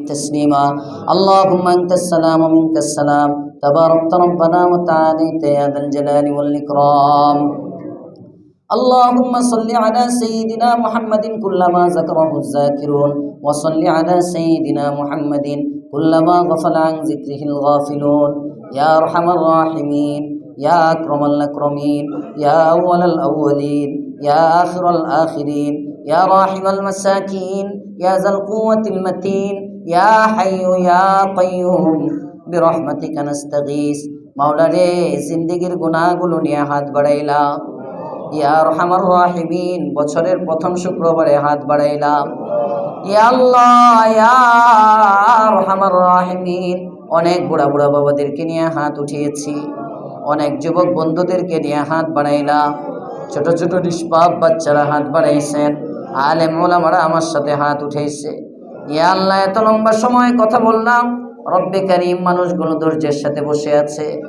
تسليما اللهم أنت السلام ومنك السلام تباركت ربنا وتعاليت يا ذا الجلال والإكرام اللهم صل على سيدنا محمد كلما ذكره الذاكرون وصل على سيدنا محمد كلما غفل عن ذكره الغافلون يا أرحم الراحمين يا أكرم الأكرمين يا أول الأولين يا آخر الآخرين يا راحم المساكين يا ذا القوة المتين ইয়া হাইয়ু ইয়া কাইয়ুম বিরহমাতিকা নাস্তাগীস। মাওলা রে জিন্দিগির গুনাহগুলো নিয়ে হাত বাড়াইলা ইয়া রহমান রাহিমিন, বছরের প্রথম শুক্রবারে হাত বাড়াইলা ইয়া আল্লাহ, ইয়া রহমান রাহিমিন, অনেক বুড়া বুড়া বাবাদেরকে নিয়ে হাত উঠিয়েছি। অনেক যুবক বন্ধুদেরকে নিয়ে হাত বাড়াইলা ছোট ছোট নিষ্পাপ বাচ্চারা হাত বাড়াইছেন। আলেম ওলামারা আমার সাথে হাত উঠেছে আল্লাহ এত লম্বা সময় কথা বললাম, রব্বে কারিম মানুষগুলো ধৈর্যের সাথে বসে আছে।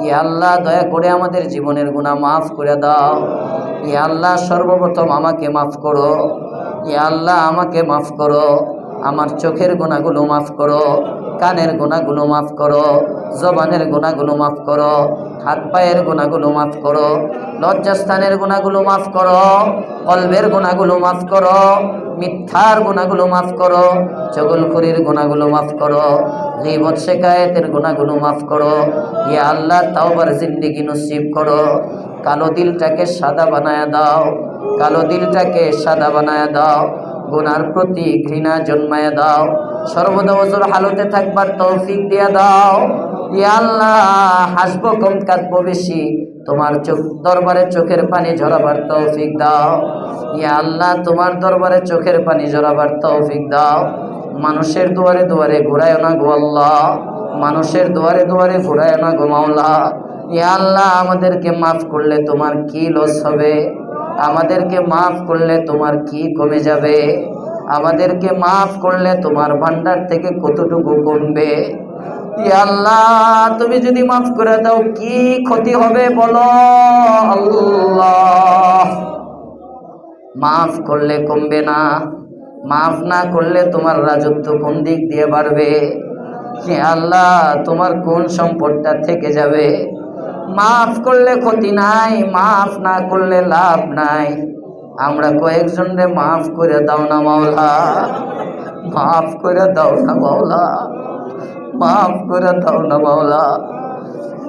ইয়া আল্লাহ, দয়া করে আমাদের জীবনের গুণা মাফ করে দাও। ইয়া আল্লাহ, সর্বপ্রথম আমাকে মাফ করো। ইয়া আল্লাহ, আমাকে মাফ করো। আমার চোখের গুণাগুলো মাফ করো। কানের গুণাগুলো মাফ করো। জবানের গুণাগুলো মাফ করো। হাত পায়ের গুণাগুলো মাফ করো। লজ্জাস্থানের গুণাগুলো মাফ করো। কলবের গুণাগুলো মাফ করো। মিথ্যার গুণাগুলো মাফ করো চগলখুরির গুণাগুলো মাফ করো, গীবত শেখায়েতের গুণাগুলো মাফ করো, ইয়া আল্লাহ তাওবার জিন্দিগি নসিব করো। কালো দিলটাকে সাদা বানায় দাও, কালো দিলটাকে সাদা বানায় দাও, গুনার প্রতি ঘৃণা জন্মায় দাও, সর্বদা ওজোর হালতে থাকবার তৌফিক দিয়া দাও। ইয়া আল্লাহ, হাসবো কম কাঁদবো বেশি তোমার চোখ দরবারে চোখের পানি ঝরাবার তৌফিক দাও। ইয়া আল্লাহ, তোমার দরবারে চোখের পানি ঝরাবার তৌফিক দাও। মানুষের দুয়ারে দুয়ারে ঘুরায় না গো আল্লাহ। মানুষের দুয়ারে দুয়ারে ঘুরায় না গো মাওলা। ইয়া আল্লাহ, আমাদেরকে মাফ করলে তোমার কি লস হবে? আমাদেরকে মাফ করলে তোমার কি কমে যাবে? আমাদেরকে মাফ করলে তোমার ভান্ডার থেকে কতটুকু কমবে? আল্লাহ, তুমি যদি মাফ করে দাও, কি ক্ষতি হবে বলো? আল্লাহ। মাফ করলে কমবে না, মাফ না করলে তোমার রাজত্ব কোন দিক দিয়ে বাড়বে? আল্লাহ, তোমার কোন সম্পদটা থেকে যাবে? মাফ করলে ক্ষতি নাই, মাফ না করলে লাভ নাই। আমরা কয়েকজন মাফ করে দাও না মাওলা, মাফ করে দাও না মাওলা। মাফ করে দাও না মাওলা।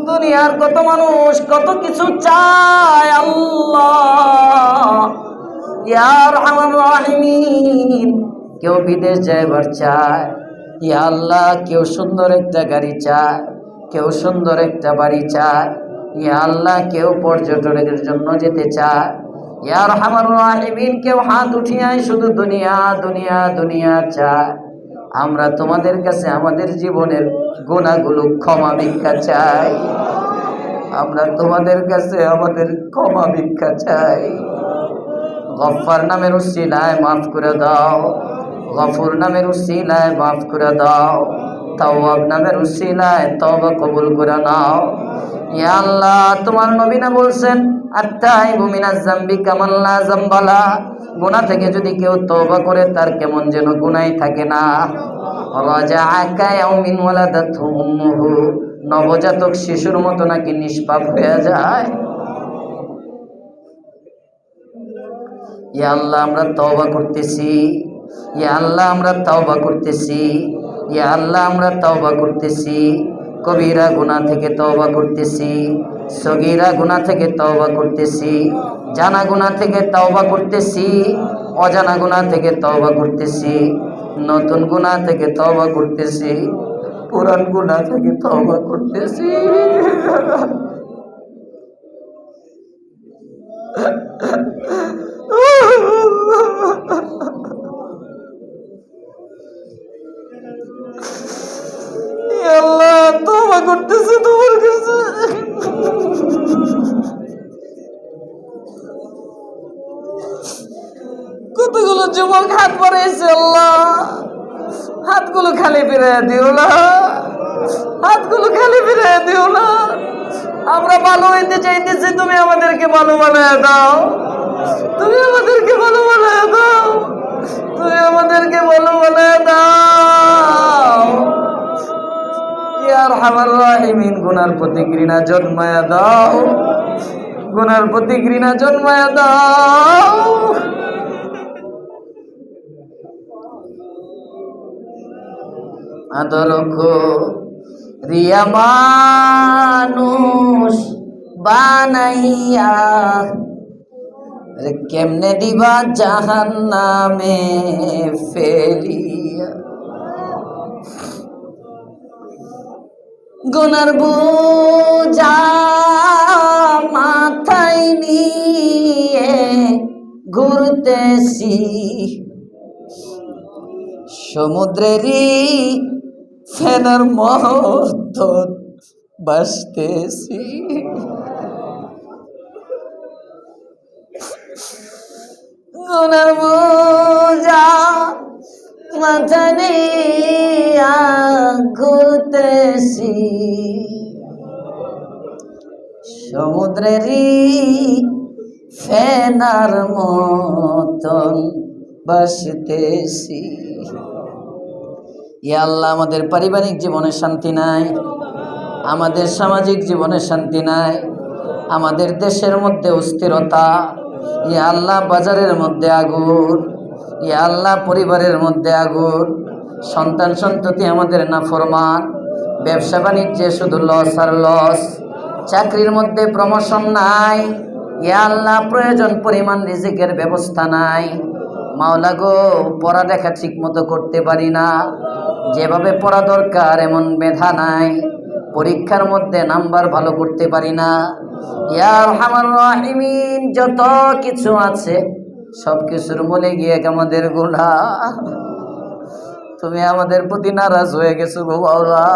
দুনিয়ার কত মানুষ কত কিছু চায় আল্লাহ। আমার কেউ বিদেশ যাইবার চায়। ইয়া আল্লাহ, কেউ সুন্দর একটা গাড়ি চায়, কেউ সুন্দর একটা বাড়ি চায়। ইয়া আল্লাহ, কেউ পর্যটনের জন্য যেতে চায়। ইয়ার আমার রাহিমিন, কেউ হাত উঠিয়ায় শুধু দুনিয়া দুনিয়া দুনিয়া চায়। আমরা তোমাদের কাছে আমাদের জীবনের গুণাগুলো ক্ষমা ভিক্ষা চাই। আমরা তোমাদের কাছে আমাদের ক্ষমা ভিক্ষা চাই। গফার নামের উসিলায় মাফ করে দাও। গফুর নামের উসিলায় মাফ করে দাও। তাওয়াব নামের উসিলায় তওবা কবুল করে নাও। ইয়া আল্লাহ, তোমার নবীনা বলছেন আত্তাই বুমিনা জাম্বি কামাল্লা জাম্বালা। গুনাহ থেকে যদি কেউ তওবা করে, তার কেমন যেন গুনাই থাকে না। নবজাতক শিশুর মতো নাকি নিষ্পাপ হয়ে যায়। আল্লাহ, আমরা তওবা করতেছি। ইয়া আল্লাহ, আমরা তওবা করতেছি। ইয়া আল্লাহ, আমরা তওবা করতেছি। কবিরা গুণা থেকে তওবা করতেছি, সগিরা গুণা থেকে তওবা করতেছি, জানা গুণা থেকে তওবা করতেছি, অজানা গুণা থেকে তওবা করতেছি, নতুন গুণা থেকে তওবা করতেছি, পুরান গুণা থেকে তওবা করতেছি। হাতগুলো খালি ফিরে দিও না। হাতগুলো খালি ফিরে দিও না। আমরা ভালো হইতে চাইতেছি, তুমি আমাদেরকে ভালো বানায় দাও। তুমি আমাদেরকে ভালো বানায় দাও। তুমি আমাদেরকে ভালো বানায় দাও। প্রতি ঘৃণা জন্মায়া দাও। গুনার প্রতি ঘৃণা জন্মায়া দাও। আদর রিয়া মানুষ বানাইয়া। কেমনে দিবা জাহান নামে ফেলিয়া। গুনার বোঝা মাথায় নিয়ে ঘুরতেছি। সমুদ্রেরই ফেনার মহত্ব বাসতেছি গুনার বোঝা মাথা নিয়া ঘুরতেছি সমুদ্রেরই ফেনার মতন বাসতেছি ইয়া আল্লাহ, আমাদের পারিবারিক জীবনে শান্তি নাই, আমাদের সামাজিক জীবনে শান্তি নাই, আমাদের দেশের মধ্যে অস্থিরতা ইয়া আল্লাহ, বাজারের মধ্যে আগুন ইয়া আল্লাহ, পরিবারের মধ্যে আগুন, সন্তান সন্ততি আমাদের না ফরমান ব্যবসা বাণিজ্যে শুধু লস আর লস চাকরির মধ্যে প্রমোশন নাই ইয়া আল্লাহ, প্রয়োজন পরিমাণ রিজিকের ব্যবস্থা নাই। মাওলা গো, পড়া পড়ালেখা ঠিক মতো করতে পারি না। যেভাবে পড়া দরকার, এমন মেধা নাই। পরীক্ষার মধ্যে নাম্বার ভালো করতে পারি না। ইয়ার আমার রাহিমিন, যত কিছু আছে, সব কিছুর মূলে গিয়ে আমাদের গুণা তুমি আমাদের প্রতি নারাজ হয়ে গেছো গো বাউলা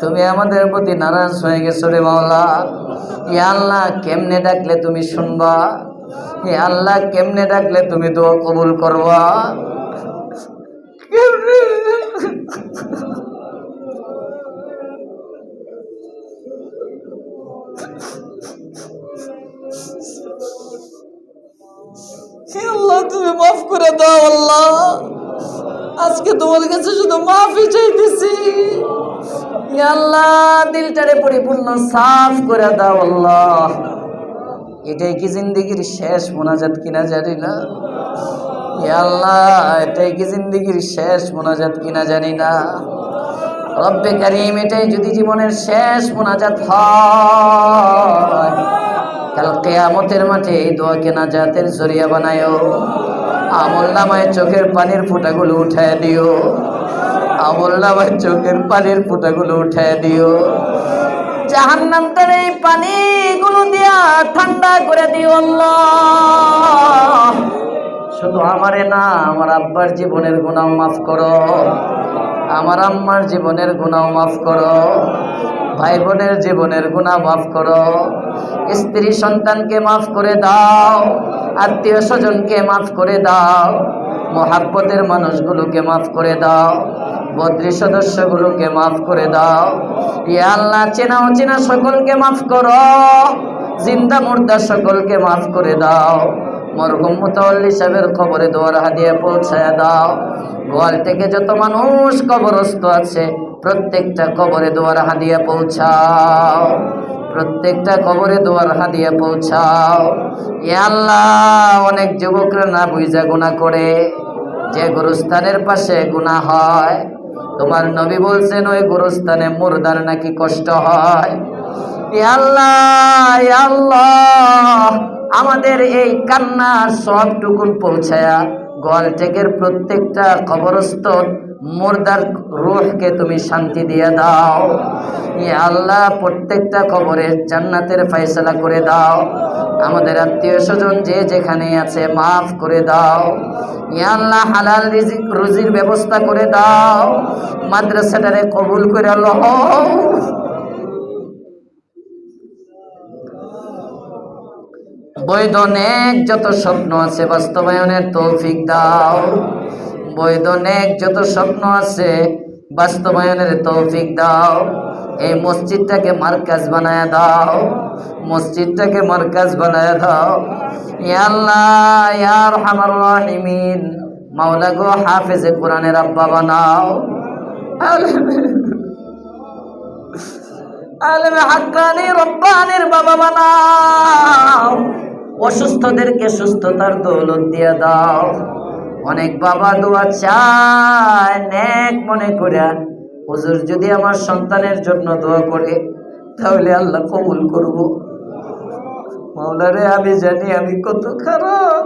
তুমি আমাদের প্রতি নারাজ হয়ে গেছো রে মাওলা। ই আল্লাহ, কেমনে ডাকলে তুমি শুনবা? ই আল্লাহ, কেমনে ডাকলে তুমি দোয়া কবুল করবা? তুমি মাফ করে দাও আল্লাহ। আজকে তোমার কাছে শুধু মাফই চাইতেছি। আল্লাহ, দিলটারে পরিপূর্ণ সাফ করে দাও আল্লাহ। এটাই কি জিন্দগির শেষ মোনাজাত কিনা জানি না। আল্লাহ, এটাই কি জিন্দগির শেষ মোনাজাত কিনা জানি না। রব্বে কারিম, এটাই যদি জীবনের শেষ মোনাজাত হয়, কাল কেয়ামতের মাঠে এই দোয়াকে নাজাতের জরিয়া বানায়ও, আমল নামায় চোখের পানির ফোঁটাগুলো উঠায় দিও, আমল নামায় চোখের পানির ফোঁটাগুলো উঠায় দিও। জাহান্নামটার এই পানিগুলো দিয়া ঠান্ডা করে দিও আল্লাহ। শুধু আমারে না, আমার আব্বার জীবনের গুণাও মাফ করো। আমার আম্মার জীবনের গুণাও মাফ করো। ভাই বোনের জীবনের গুণা মাফ করো। স্ত্রী সন্তানকে মাফ করে দাও। আত্মীয় স্বজনকে মাফ করে দাও। মহাব্বতের মানুষগুলোকে মাফ করে দাও। বদ্রী সদস্যগুলোকে মাফ করে দাও। ইয়া চেনা অচেনা সকলকে মাফ করো। জিন্দা মুর্দা সকলকে মাফ করে দাও। মরহুম মুতাল্লি সাহেবের কবরে দোয়ার হাদিয়ে পৌঁছায় দাও। গোয়াল থেকে যত মানুষ কবরস্থ আছে, প্রত্যেকটা কবরে দোয়ার হাদিয়ে পৌঁছাও। প্রত্যেকটা কবরে দোয়ার হাদিয়ে পৌঁছাও। এ অনেক যুবকরা না বুঝা গুণা করে, যে গুরুস্থানের পাশে গুণা হয় তোমার নবী বলছেন, ওই গুরুস্থানে মুরদার নাকি কষ্ট হয়? আল্লাহ আল্লাহ, আমাদের এই কান্নার সবটুকুন পৌঁছায়া গোয়ালটেকের প্রত্যেকটা কবরস্থ মুর্দার রুহকে তুমি শান্তি দিয়ে দাও। আল্লাহ, প্রত্যেকটা কবরে জান্নাতের ফয়সলা করে দাও। আমাদের আত্মীয় স্বজন যে যেখানে আছে, মাফ করে দাও। আল্লাহ, হালাল রুজির ব্যবস্থা করে দাও। মাদ্রাসাটারে কবুল করে লও বৈধ অনেক যত স্বপ্ন আছে, বাস্তবায়নের তৌফিক দাও। বৈধ নেক যত স্বপ্ন আছে, বাস্তবায়নের তৌফিক দাও। এই মসজিদটাকে মার্কাজ বানায় দাও। মসজিদটাকে মার্কাজ বানায় দাও। আল্লাহ, ইয়া আরহামার রাহিমিন। মাওলা গো, হাফেজে কোরআনের আব্বা বানাও। আলেম হাক্কানি রব্বানির বাবা বানাও। অসুস্থদেরকে সুস্থতার দৌলত দিয়ে দাও। অনেক বাবা দোয়া চায়, নেক মনে করে। হুজুর যদি আমার সন্তানের জন্য দোয়া করে, তাহলে আল্লাহ কবুল করব। মাওলারে, আমি জানি আমি কত খারাপ।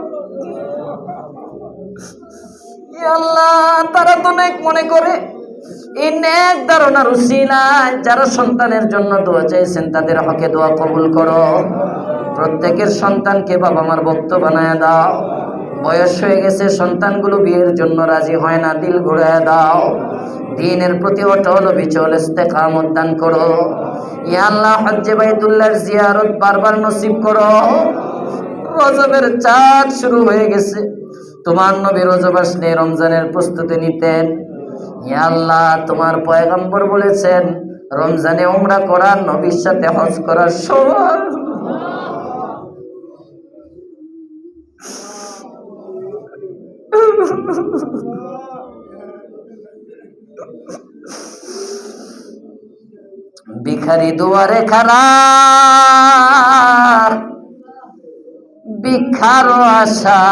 আল্লাহ, তারা তো নেক মনে করে। এই নেক ধারণার উসিলায় যারা সন্তানের জন্য দোয়া চাইছেন, তাদের হকে দোয়া কবুল করো। প্রত্যেকের সন্তানকে বাবা মার ভক্ত বানায় দাও। বয়স হয়ে গেছে, সন্তানগুলো বিয়ের জন্য রাজি হয় না, দিল ঘুরায় দাও। দিনের প্রতি অটল, বিচল ইস্তেকামত দান করো। ইয়া হজ্জে জিয়ারত বারবার নসিব করো। রজবের চাঁদ শুরু হয়ে গেছে। তোমার নবী রজব আসলে রমজানের প্রস্তুতি নিতেন। ইয়া আল্লাহ, তোমার পয়গম্বর বলেছেন, রমজানে উমরা করার নবীর সাথে হজ করার সমান ভিখারি দুয়ারে খারা ভিক্ষারও আশা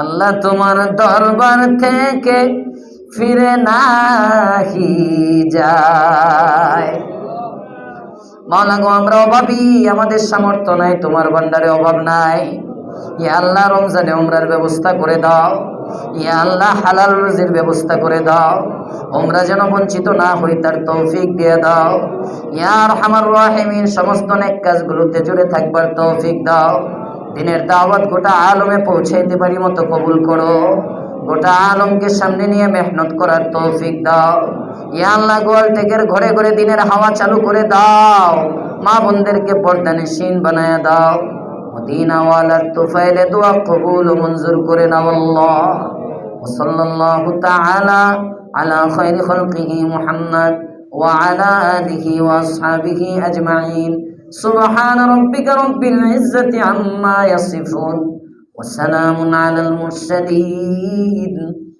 আল্লাহ তোমার দরবার থেকে ফিরে নাহি যায়। মাওলা গো আমরা অভাবী, আমাদের সামর্থ্য নাই, তোমার ভান্ডারে অভাব নাই। ইয়া আল্লাহ, রমজানে উমরার ব্যবস্থা করে দাও। ইয়া আল্লাহ, হালাল রুজির ব্যবস্থা করে দাও। ওমরা যেন বঞ্চিত না হই, তার তৌফিক দিয়ে দাও। ইয়ার হামার রাহিমিন, সমস্ত নেক কাজগুলোতে জুড়ে থাকবার তৌফিক দাও। দিনের দাওয়াত গোটা আলমে পৌঁছাইতে পারি মতো কবুল করো। গোটা আলমকে সামনে নিয়ে মেহনত করার তৌফিক দাও। ইয়া আল্লাহ গোয়াল টেকের ঘরে ঘরে দিনের হাওয়া চালু করে দাও মা বোনদেরকে পর্দানে শিন বানায় দাও মদিনাওয়ালার তুফাইলে দোয়া কবুল ও মঞ্জুর করে নাও আল্লাহ وصلى الله تعالى على خير خلقه محمد وعلى آله وأصحابه أجمعين سبحان ربك رب العزة عما يصفون وسلام على المرسلين